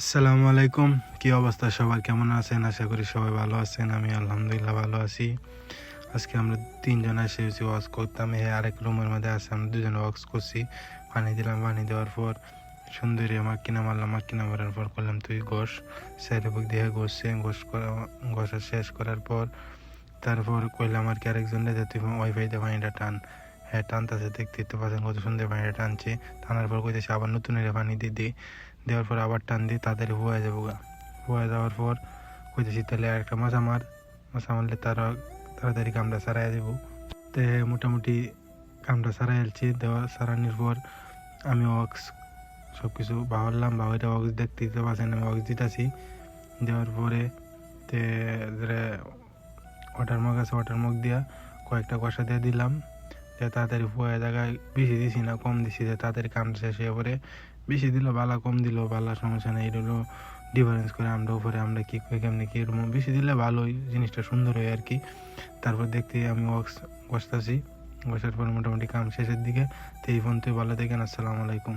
আসসালামু আলাইকুম। কি অবস্থা? সবার কেমন আছেন? আশা করি সবাই ভালো আছেন। আমি আলহামদুলিল্লাহ ভালো আছি। আজকে আমরা তিনজন এসে হচ্ছে ওয়াশ করতাম এই আরেক রুমের মধ্যে আছে। আমরা দুজনে ওয়াশ করছি। পানি দিলাম। পানি দেওয়ার পর সুন্দরী আমার কিনা মারলাম আমার কিনা মারার পর করলাম তুই গোস সাইডে বুক দিয়ে গোসছে গোস করা গোসা শেষ করার পর তারপর কইলাম আর কি আরেকজন তুই ওয়াইফাই দিয়ে পানিটা টান। হ্যাঁ টানতেছে, দেখতে তো পাচ্ছেন কত সুন্দর পানিটা টানছে। টানার পর কইতেছে আবার নতুন এর পানি দিয়ে দিই দেওয়ার পর আবার টান দিই তাড়াতাড়ি হয়ে যাব গা। হয়ে যাওয়ার পর কইতেছি, তাহলে একটা মশা মার মশা মারলে তারা তাড়াতাড়ি কামটা সারাই দেবো। তে মোটামুটি কামটা সারাই আলছি দেওয়া সারানোর পর আমি ওয়াক্স সব কিছু বাহরলাম বাহরে ওয়াক্স দেখতে দিতে পারছেন আমি ওয়াক্স দিতেছি। দেওয়ার পরে তে ওয়াটার মগ আছে ওয়াটার মগ দিয়া কয়েকটা কষা দিয়ে দিলাম। যে তাড়াতাড়ি ফুয়ে জায়গায় বেশি দিছি না, কম দিছি, যে তাড়াতাড়ি কাম শেষ হয়ে পরে বেশি দিল, বালা কম দিল, বালা সমস্যা নেই, এগুলো ডিফারেন্স করে আমরা উপরে আমরা কী করি, কেমনি কী এরকম বেশি দিলে ভালোই, জিনিসটা সুন্দর হয় আর কি। তারপর দেখতে আমি ওয়াক্স বসতেছি, বসার পর মোটামুটি কাম শেষের দিকে, তো এই ফোন তুই ভালো দেখেন আসসালামু আলাইকুম।